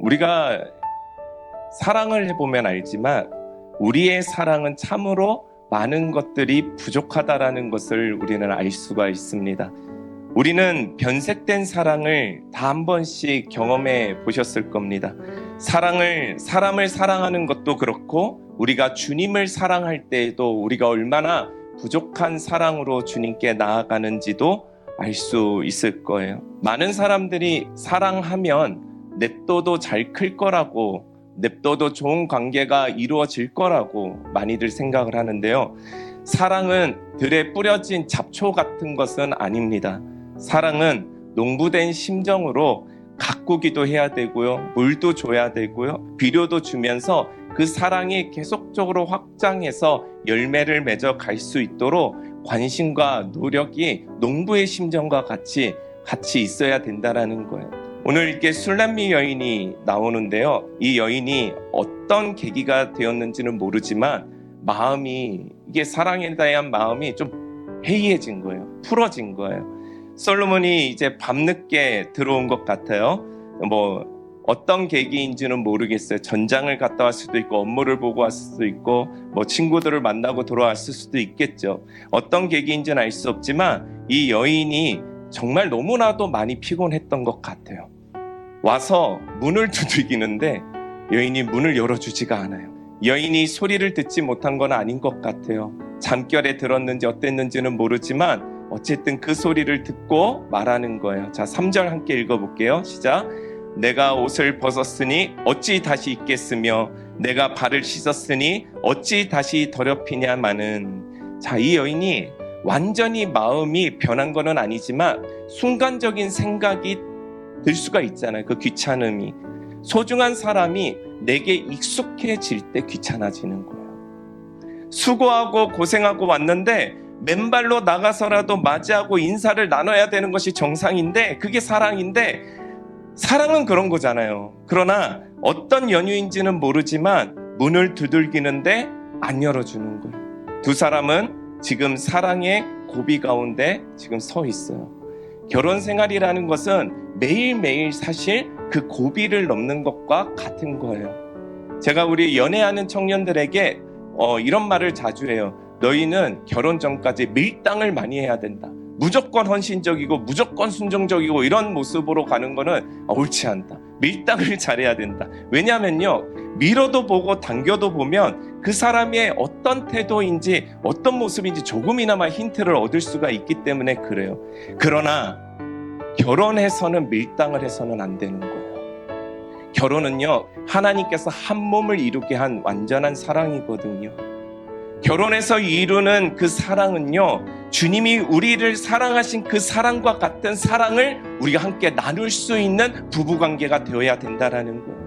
우리가 사랑을 해보면 알지만 우리의 사랑은 참으로 많은 것들이 부족하다라는 것을 우리는 알 수가 있습니다. 우리는 변색된 사랑을 다 한 번씩 경험해 보셨을 겁니다. 사랑을, 사람을 사랑하는 것도 그렇고, 우리가 주님을 사랑할 때에도 우리가 얼마나 부족한 사랑으로 주님께 나아가는지도 알 수 있을 거예요. 많은 사람들이 사랑하면 냅둬도 잘 클 거라고, 냅둬도 좋은 관계가 이루어질 거라고 많이들 생각을 하는데요. 사랑은 들에 뿌려진 잡초 같은 것은 아닙니다. 사랑은 농부된 심정으로 가꾸기도 해야 되고요. 물도 줘야 되고요. 비료도 주면서 그 사랑이 계속적으로 확장해서 열매를 맺어 갈 수 있도록 관심과 노력이 농부의 심정과 같이 같이 있어야 된다라는 거예요. 오늘 이렇게 술람미 여인이 나오는데요. 이 여인이 어떤 계기가 되었는지는 모르지만 마음이 이게 사랑에 대한 마음이 좀 해이해진 거예요. 풀어진 거예요. 솔로몬이 이제 밤늦게 들어온 것 같아요. 뭐 어떤 계기인지는 모르겠어요. 전장을 갔다 왔을 수도 있고 업무를 보고 왔을 수도 있고 뭐 친구들을 만나고 돌아왔을 수도 있겠죠. 어떤 계기인지는 알 수 없지만 이 여인이 정말 너무나도 많이 피곤했던 것 같아요. 와서 문을 두들기는데 여인이 문을 열어주지가 않아요. 여인이 소리를 듣지 못한 건 아닌 것 같아요. 잠결에 들었는지 어땠는지는 모르지만 어쨌든 그 소리를 듣고 말하는 거예요. 자, 3절 함께 읽어볼게요. 시작. 내가 옷을 벗었으니 어찌 다시 입겠으며 내가 발을 씻었으니 어찌 다시 더럽히냐마는 자, 이 여인이 완전히 마음이 변한 거는 아니지만 순간적인 생각이 들 수가 있잖아요. 그 귀찮음이. 소중한 사람이 내게 익숙해질 때 귀찮아지는 거예요. 수고하고 고생하고 왔는데 맨발로 나가서라도 맞이하고 인사를 나눠야 되는 것이 정상인데 그게 사랑인데 사랑은 그런 거잖아요. 그러나 어떤 연유인지는 모르지만 문을 두들기는데 안 열어주는 거예요. 두 사람은 지금 사랑의 고비 가운데 지금 서 있어요. 결혼 생활이라는 것은 매일매일 사실 그 고비를 넘는 것과 같은 거예요. 제가 우리 연애하는 청년들에게 어, 이런 말을 자주 해요. 너희는 결혼 전까지 밀당을 많이 해야 된다. 무조건 헌신적이고 무조건 순종적이고 이런 모습으로 가는 거는 옳지 않다. 밀당을 잘해야 된다. 왜냐면요. 밀어도 보고 당겨도 보면 그 사람의 어떤 태도인지 어떤 모습인지 조금이나마 힌트를 얻을 수가 있기 때문에 그래요. 그러나 결혼해서는 밀당을 해서는 안 되는 거예요. 결혼은요. 하나님께서 한 몸을 이루게 한 완전한 사랑이거든요. 결혼해서 이루는 그 사랑은요, 주님이 우리를 사랑하신 그 사랑과 같은 사랑을 우리가 함께 나눌 수 있는 부부 관계가 되어야 된다라는 거예요.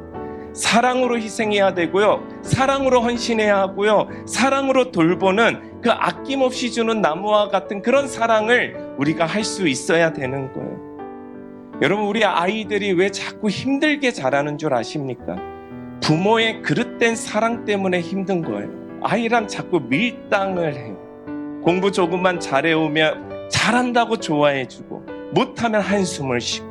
사랑으로 희생해야 되고요. 사랑으로 헌신해야 하고요. 사랑으로 돌보는 그 아낌없이 주는 나무와 같은 그런 사랑을 우리가 할 수 있어야 되는 거예요. 여러분, 우리 아이들이 왜 자꾸 힘들게 자라는 줄 아십니까? 부모의 그릇된 사랑 때문에 힘든 거예요. 아이랑 자꾸 밀당을 해요. 공부 조금만 잘해오면 잘한다고 좋아해주고 못하면 한숨을 쉬고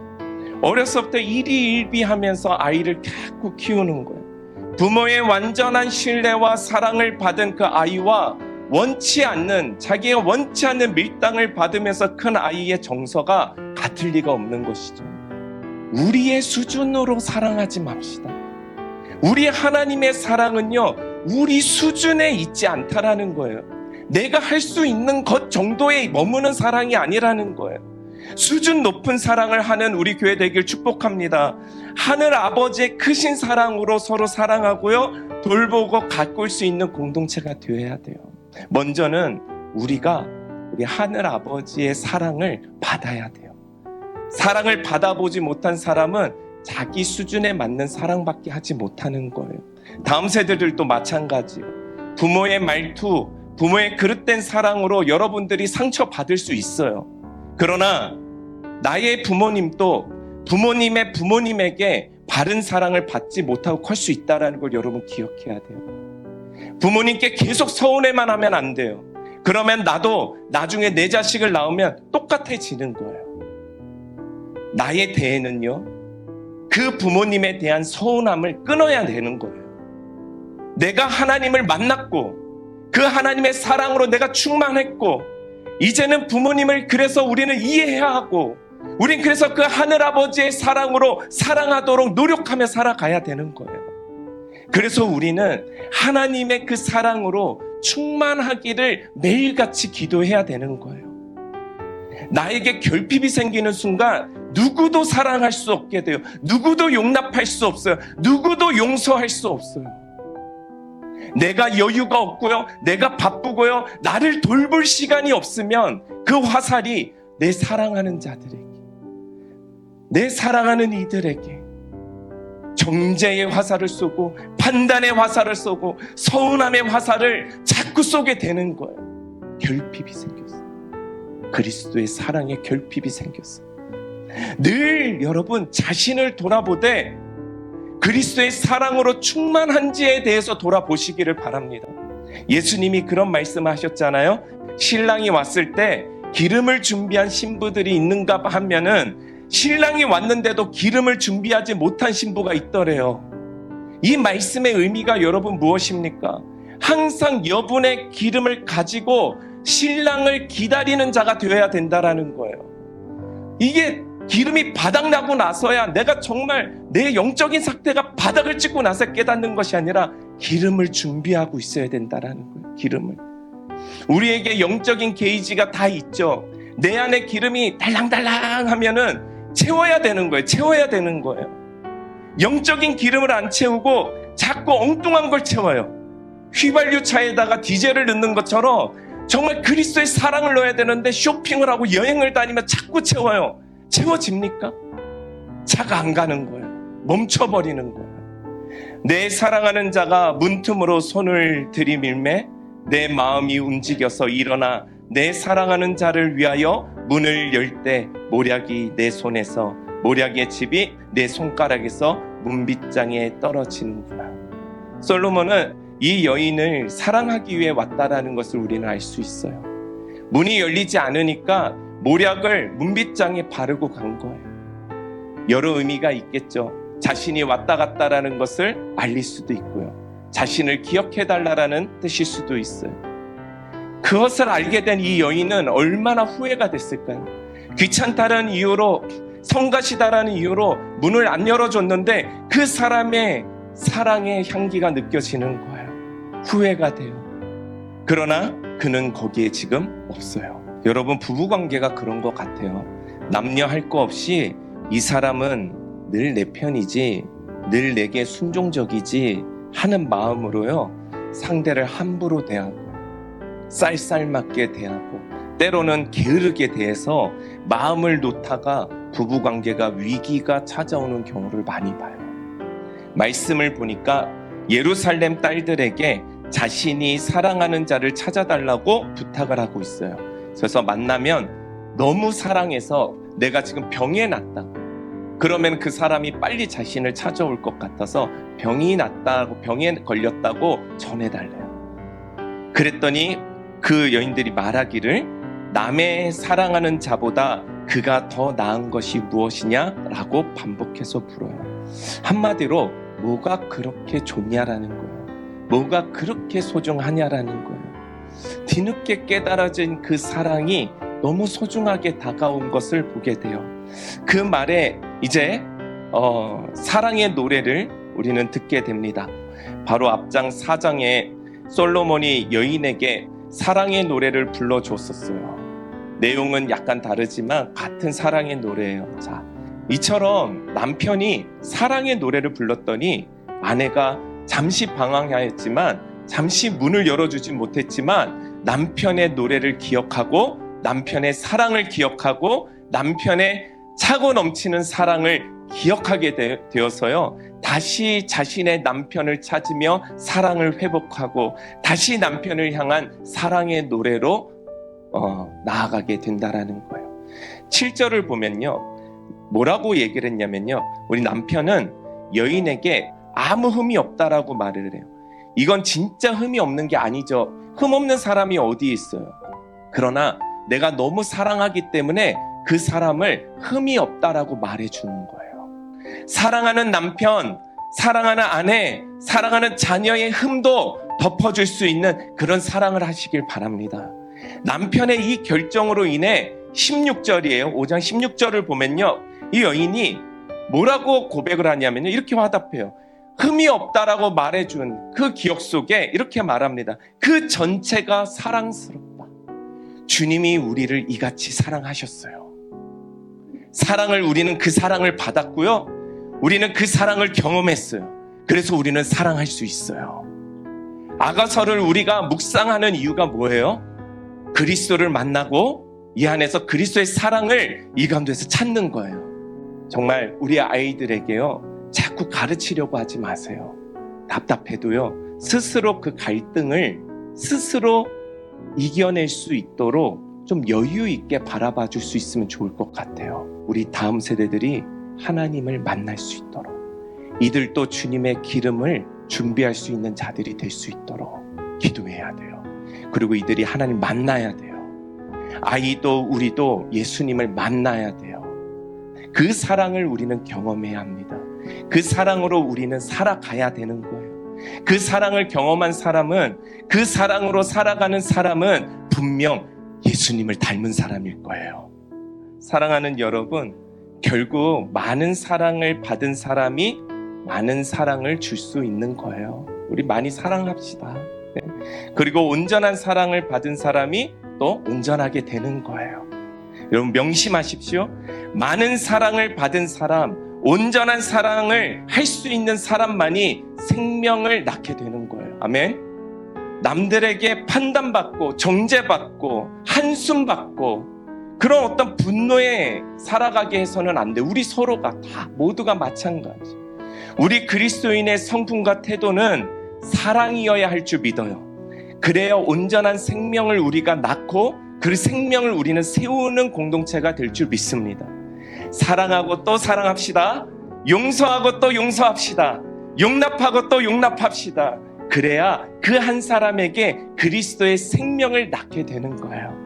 어려서부터 일희일비하면서 아이를 자꾸 키우는 거예요. 부모의 완전한 신뢰와 사랑을 받은 그 아이와 원치 않는 자기가 원치 않는 밀당을 받으면서 큰 아이의 정서가 같을 리가 없는 것이죠. 우리의 수준으로 사랑하지 맙시다. 우리 하나님의 사랑은요, 우리 수준에 있지 않다라는 거예요. 내가 할 수 있는 것 정도에 머무는 사랑이 아니라는 거예요. 수준 높은 사랑을 하는 우리 교회 되길 축복합니다. 하늘 아버지의 크신 사랑으로 서로 사랑하고요. 돌보고 가꿀 수 있는 공동체가 되어야 돼요. 먼저는 우리가 우리 하늘 아버지의 사랑을 받아야 돼요. 사랑을 받아보지 못한 사람은 자기 수준에 맞는 사랑밖에 하지 못하는 거예요. 다음 세대들도 마찬가지. 부모의 말투, 부모의 그릇된 사랑으로 여러분들이 상처받을 수 있어요. 그러나 나의 부모님도 부모님의 부모님에게 바른 사랑을 받지 못하고 클 수 있다는 걸 여러분 기억해야 돼요. 부모님께 계속 서운해만 하면 안 돼요. 그러면 나도 나중에 내 자식을 낳으면 똑같아지는 거예요. 나의 대에는요, 그 부모님에 대한 서운함을 끊어야 되는 거예요. 내가 하나님을 만났고 그 하나님의 사랑으로 내가 충만했고 이제는 부모님을 그래서 우리는 이해해야 하고 우린 그래서 그 하늘 아버지의 사랑으로 사랑하도록 노력하며 살아가야 되는 거예요. 그래서 우리는 하나님의 그 사랑으로 충만하기를 매일같이 기도해야 되는 거예요. 나에게 결핍이 생기는 순간 누구도 사랑할 수 없게 돼요. 누구도 용납할 수 없어요. 누구도 용서할 수 없어요. 내가 여유가 없고요. 내가 바쁘고요. 나를 돌볼 시간이 없으면 그 화살이 내 사랑하는 자들에게, 내 사랑하는 이들에게 정죄의 화살을 쏘고 판단의 화살을 쏘고 서운함의 화살을 자꾸 쏘게 되는 거예요. 결핍이 생겼어요. 그리스도의 사랑에 결핍이 생겼어요. 늘 여러분 자신을 돌아보되 그리스도의 사랑으로 충만한지에 대해서 돌아보시기를 바랍니다. 예수님이 그런 말씀하셨잖아요. 신랑이 왔을 때 기름을 준비한 신부들이 있는가 하면은 신랑이 왔는데도 기름을 준비하지 못한 신부가 있더래요. 이 말씀의 의미가 여러분 무엇입니까? 항상 여분의 기름을 가지고 신랑을 기다리는 자가 되어야 된다라는 거예요. 이게 기름이 바닥나고 나서야 내가 정말 내 영적인 상태가 바닥을 찍고 나서 깨닫는 것이 아니라 기름을 준비하고 있어야 된다라는 거예요. 기름을. 우리에게 영적인 게이지가 다 있죠. 내 안에 기름이 달랑달랑 하면은 채워야 되는 거예요. 채워야 되는 거예요. 영적인 기름을 안 채우고 자꾸 엉뚱한 걸 채워요. 휘발유 차에다가 디젤을 넣는 것처럼 정말 그리스도의 사랑을 넣어야 되는데 쇼핑을 하고 여행을 다니면 자꾸 채워요. 채워집니까? 차가 안 가는 거예요. 멈춰버리는 거예요. 내 사랑하는 자가 문틈으로 손을 들이밀매 내 마음이 움직여서 일어나 내 사랑하는 자를 위하여 문을 열 때 모략이 내 손에서 모략의 집이 내 손가락에서 문빗장에 떨어지는구나. 솔로몬은 이 여인을 사랑하기 위해 왔다라는 것을 우리는 알 수 있어요. 문이 열리지 않으니까 모략을 문빗장에 바르고 간 거예요. 여러 의미가 있겠죠. 자신이 왔다 갔다라는 것을 알릴 수도 있고요. 자신을 기억해 달라라는 뜻일 수도 있어요. 그것을 알게 된 이 여인은 얼마나 후회가 됐을까요? 귀찮다는 이유로 성가시다라는 이유로 문을 안 열어줬는데 그 사람의 사랑의 향기가 느껴지는 거예요. 후회가 돼요. 그러나 그는 거기에 지금 없어요. 여러분 부부 관계가 그런 것 같아요. 남녀 할 거 없이 이 사람은 늘 내 편이지, 늘 내게 순종적이지 하는 마음으로요. 상대를 함부로 대하고 쌀쌀맞게 대하고 때로는 게으르게 대해서 마음을 놓다가 부부 관계가 위기가 찾아오는 경우를 많이 봐요. 말씀을 보니까 예루살렘 딸들에게 자신이 사랑하는 자를 찾아달라고 부탁을 하고 있어요. 그래서 만나면 너무 사랑해서 내가 지금 병에 났다. 그러면 그 사람이 빨리 자신을 찾아올 것 같아서 병이 났다고 병에 걸렸다고 전해달래요. 그랬더니 그 여인들이 말하기를 남의 사랑하는 자보다 그가 더 나은 것이 무엇이냐라고 반복해서 불어요. 한마디로 뭐가 그렇게 좋냐라는 거예요. 뭐가 그렇게 소중하냐라는 거예요. 뒤늦게 깨달아진 그 사랑이 너무 소중하게 다가온 것을 보게 돼요. 그 말에 이제 어, 사랑의 노래를 우리는 듣게 됩니다. 바로 앞장 4장에 솔로몬이 여인에게 사랑의 노래를 불러줬었어요. 내용은 약간 다르지만 같은 사랑의 노래예요. 자, 이처럼 남편이 사랑의 노래를 불렀더니 아내가 잠시 방황하였지만 잠시 문을 열어주지 못했지만 남편의 노래를 기억하고 남편의 사랑을 기억하고 남편의 차고 넘치는 사랑을 기억하게 되, 되어서요. 다시 자신의 남편을 찾으며 사랑을 회복하고 다시 남편을 향한 사랑의 노래로 어, 나아가게 된다라는 거예요. 7절을 보면요. 뭐라고 얘기를 했냐면요. 우리 남편은 여인에게 아무 흠이 없다라고 말을 해요. 이건 진짜 흠이 없는 게 아니죠. 흠 없는 사람이 어디 있어요. 그러나 내가 너무 사랑하기 때문에 그 사람을 흠이 없다라고 말해 주는 거예요. 사랑하는 남편, 사랑하는 아내, 사랑하는 자녀의 흠도 덮어줄 수 있는 그런 사랑을 하시길 바랍니다. 남편의 이 결정으로 인해 16절이에요. 5장 16절을 보면요. 이 여인이 뭐라고 고백을 하냐면요. 이렇게 화답해요. 흠이 없다라고 말해준 그 기억 속에 이렇게 말합니다. 그 전체가 사랑스럽다. 주님이 우리를 이같이 사랑하셨어요. 사랑을 우리는 그 사랑을 받았고요. 우리는 그 사랑을 경험했어요. 그래서 우리는 사랑할 수 있어요. 아가서를 우리가 묵상하는 이유가 뭐예요? 그리스도를 만나고 이 안에서 그리스도의 사랑을 이 가운데서 찾는 거예요. 정말 우리 아이들에게요. 자꾸 가르치려고 하지 마세요. 답답해도요. 스스로 그 갈등을 스스로 이겨낼 수 있도록 좀 여유 있게 바라봐 줄 수 있으면 좋을 것 같아요. 우리 다음 세대들이 하나님을 만날 수 있도록 이들도 주님의 기름을 준비할 수 있는 자들이 될 수 있도록 기도해야 돼요. 그리고 이들이 하나님 만나야 돼요. 아이도 우리도 예수님을 만나야 돼요. 그 사랑을 우리는 경험해야 합니다. 그 사랑으로 우리는 살아가야 되는 거예요. 그 사랑을 경험한 사람은 그 사랑으로 살아가는 사람은 분명 예수님을 닮은 사람일 거예요. 사랑하는 여러분, 결국 많은 사랑을 받은 사람이 많은 사랑을 줄 수 있는 거예요. 우리 많이 사랑합시다. 네. 그리고 온전한 사랑을 받은 사람이 또 온전하게 되는 거예요. 여러분 명심하십시오. 많은 사랑을 받은 사람, 온전한 사랑을 할 수 있는 사람만이 생명을 낳게 되는 거예요. 아멘. 남들에게 판단받고 정죄받고 한숨 받고 그런 어떤 분노에 살아가게 해서는 안 돼. 우리 서로가 다 모두가 마찬가지. 우리 그리스도인의 성품과 태도는 사랑이어야 할 줄 믿어요. 그래야 온전한 생명을 우리가 낳고 그 생명을 우리는 세우는 공동체가 될 줄 믿습니다. 사랑하고 또 사랑합시다. 용서하고 또 용서합시다. 용납하고 또 용납합시다. 그래야 그 한 사람에게 그리스도의 생명을 낳게 되는 거예요.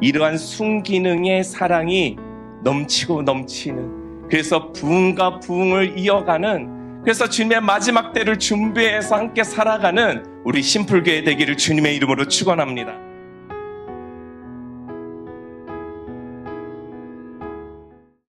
이러한 순기능의 사랑이 넘치고 넘치는 그래서 부흥과 부흥을 이어가는 그래서 주님의 마지막 때를 준비해서 함께 살아가는 우리 심플교회 되기를 주님의 이름으로 축원합니다.